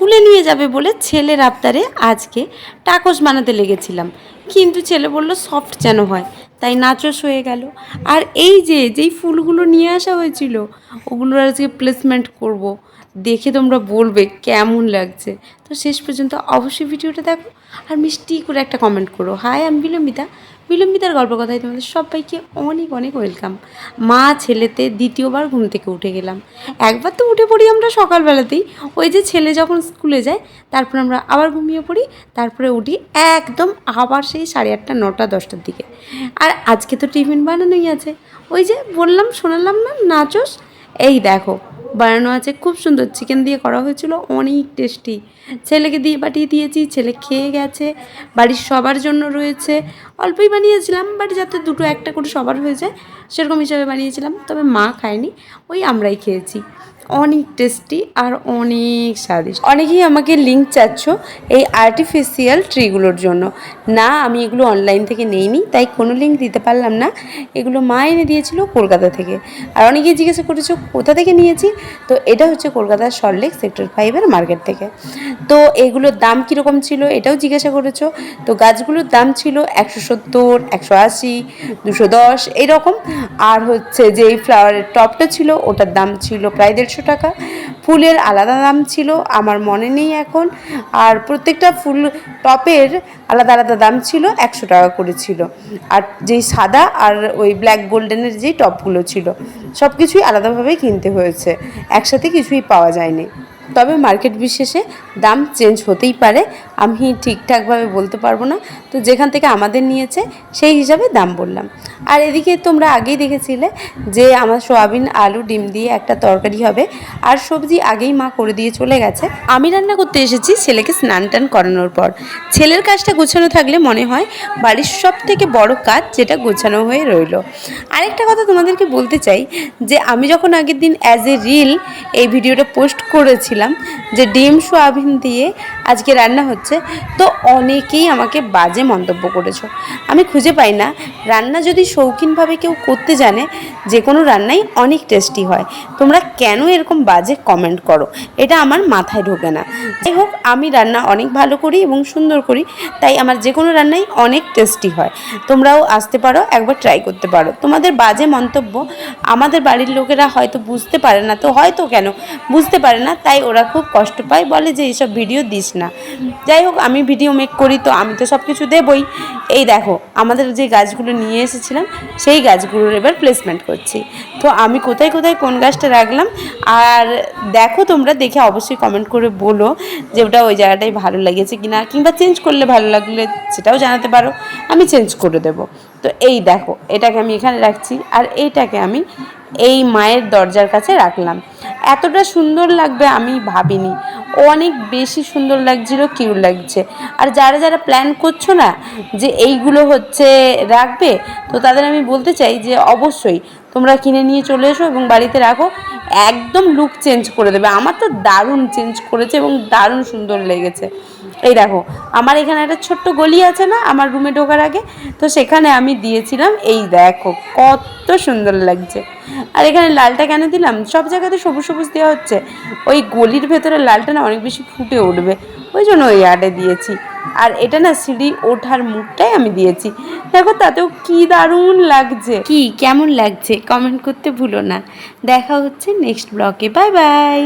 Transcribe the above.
স্কুলে নিয়ে যাবে বলে ছেলের আবদারে আজকে টাকস বানাতে লেগেছিলাম। কিন্তু ছেলে বলল, সফট যেন হয়। তাই নাচস হয়ে গেল। আর এই যে, যেই ফুলগুলো নিয়ে আসা হয়েছিল, ওগুলোর আজকে প্লেসমেন্ট করব। দেখে তোমরা বলবে কেমন লাগছে। তো শেষ পর্যন্ত অবশ্যই ভিডিওটা দেখো আর মিষ্টি করে একটা কমেন্ট করো। হাই আমি বিলম্বিতা বিলম্বিতার গল্প কথায় তোমাদের সবাইকে অনেক অনেক ওয়েলকাম। মা ছেলেতে দ্বিতীয়বার ঘুম থেকে উঠে গেলাম। একবার তো উঠে পড়ি আমরা সকালবেলাতেই। ওই যে ছেলে যখন স্কুলে যায়, তারপর আমরা আবার ঘুমিয়ে পড়ি, তারপরে উঠি একদম আবার সেই সাড়ে আটটা, নটা, দশটার দিকে। আর আজকে তো টিফিন বানানোই আছে। ওই যে বললাম, শোনালাম না, নাচস? এই দেখো বানানো আছে। খুব সুন্দর চিকেন দিয়ে করা হয়েছিল, অনেক টেস্টি ছেলেকে দিয়ে পাঠিয়ে দিয়েছি, ছেলে খেয়ে গেছে, বাড়ির সবার জন্য রয়েছে। অল্পই বানিয়েছিলাম বাট যাতে দুটো একটা করে সবার হয়ে যায়, সেরকম হিসাবে বানিয়েছিলাম, তবে মা খায়নি, ওই আমরাই খেয়েছি। অনেক টেস্টি আর অনেক স্বাদিষ্ট। অনেকেই আমাকে লিঙ্ক চাচ্ছ এই আর্টিফিশিয়াল ট্রিগুলোর জন্য। না, আমি এগুলো অনলাইন থেকে নেইনি, তাই কোনো লিঙ্ক দিতে পারলাম না। এগুলো মা এনে দিয়েছিল কলকাতা থেকে। আর অনেকেই জিজ্ঞাসা করেছ, কোথা থেকে নিয়েছি? তো এটা হচ্ছে কলকাতার সল্টলেক সেক্টর ফাইভের মার্কেট থেকে। তো এগুলোর দাম কীরকম ছিল এটাও জিজ্ঞাসা করেছ? তো গাছগুলোর দাম ছিল একশো সত্তর, একশো আশি, দুশো দশ, এরকম। আর হচ্ছে যে এই ফ্লাওয়ারের টপটা ছিল, ওটার দাম ছিল প্রায় দেড়শো টাকা। ফুলের আলাদা দাম ছিল, আমার মনে নেই এখন। আর প্রত্যেকটা ফুল টপের আলাদা আলাদা দাম ছিল, একশো টাকা করে ছিল। আর যেই সাদা আর ওই ব্ল্যাক গোল্ডেনের যেই টপগুলো ছিল সব কিছুই আলাদাভাবে কিনতে হয়েছে। একসাথে কিছুই পাওয়া যায়নি। তবে মার্কেট বিশেষে দাম চেঞ্জ হতেই পারে, আমি ঠিকঠাকভাবে বলতে পারব না। তো যেখান থেকে আমাদের নিয়েছে, সেই হিসাবে দাম বললাম। আর এদিকে তোমরা আগেই দেখেছিলে যে আমার সোয়াবিন, আলু, ডিম দিয়ে একটা তরকারি হবে। আর সবজি আগেই মা করে দিয়ে চলে গেছে। আমি রান্না করতে এসেছি ছেলেকে স্নান টান করানোর পর। ছেলের কাজটা গোছানো থাকলে মনে হয় বাড়ির সব থেকে বড় কাজ যেটা গোছানো হয়ে রইল। আরেকটা কথা তোমাদেরকে বলতে চাই যে, আমি যখন আগের দিন অ্যাজ এ রিল এই ভিডিওটা পোস্ট করেছিলাম যে ডিম সোয়াবিন দিয়ে আজকে রান্না হচ্ছে, তো অনেকেই আমাকে বাজে মন্তব্য করেছ। আমি খুঁজে পাই না। রান্না যদি শৌখিনভাবে কেউ করতে জানে, যে কোনো রান্নাই অনেক টেস্টি হয়। তোমরা কেন এরকম বাজে কমেন্ট করো? এটা আমার মাথায় ঢোকে না। যাই হোক, আমি রান্না অনেক ভালো করি এবং সুন্দর করি, তাই আমার যে কোনো রান্নাই অনেক টেস্টি হয়। তোমরাও আসতে পারো, একবার ট্রাই করতে পারো। তোমাদের বাজে মন্তব্য আমাদের বাড়ির লোকেরা হয়তো বুঝতে পারে না, তো হয়তো কেন? বুঝতে পারে না, তাই ওরা খুব কষ্ট পায়, বলে যে এইসব ভিডিও দিস না। যাই হোক, আমি ভিডিও মেক করি, তো আমি তো সব কিছু দেবই। এই দেখো, আমাদের যে গাছগুলো নিয়ে এসেছিলাম, সেই গাছগুলোর এবার প্লেসমেন্ট করছি। তো আমি কোথায় কোথায় কোন গাছটা রাখলাম? আর দেখো তোমরা দেখে অবশ্যই কমেন্ট করে বলো যে ওটা ওই জায়গাটাই ভালো লেগেছে কিনা, কিংবা চেঞ্জ করলে ভালো লাগলে সেটাও জানাতে পারো, আমি চেঞ্জ করে দেবো। তো এই দেখো, এটাকে আমি এখানে রাখছি, আর এইটাকে আমি এই মায়ের দরজার কাছে রাখলাম। এতটা সুন্দর লাগবে আমি ভাবিনি। অনেক বেশি সুন্দর লাগছিল কিউ লাগছে। আর যারা যারা প্ল্যান করছ না যে এইগুলো হচ্ছে রাখবে, তো তাদের আমি বলতে চাই যে অবশ্যই তোমরা কিনে নিয়ে চলে এসো এবং বাড়িতে রাখো। একদম লুক চেঞ্জ করে দেবে। আমার তো দারুণ চেঞ্জ করেছে এবং দারুণ সুন্দর লেগেছে। এই দেখো, আমার এখানে একটা ছোট্ট গলি আছে না, আমার রুমে ঢোকার আগে? তো সেখানে আমি দিয়েছিলাম, এই দেখো, কত সুন্দর লাগছে। আর এখানে লালটা কেন দিলাম? সব জায়গাতে সবুজ সবুজ দেওয়া হচ্ছে। ওই গলির ভেতরে লালটা না অনেক বেশি ফুটে উঠবে। ওই জন্য ওই আর্টে দিয়েছি। আর এটা না সিঁড়ি ওঠার মুখটাই আমি দিয়েছি। দেখো তাতেও কি দারুণ লাগছে। কি, কেমন লাগছে? কমেন্ট করতে ভুলো না। দেখা হচ্ছে নেক্সট ব্লকে বাই বাই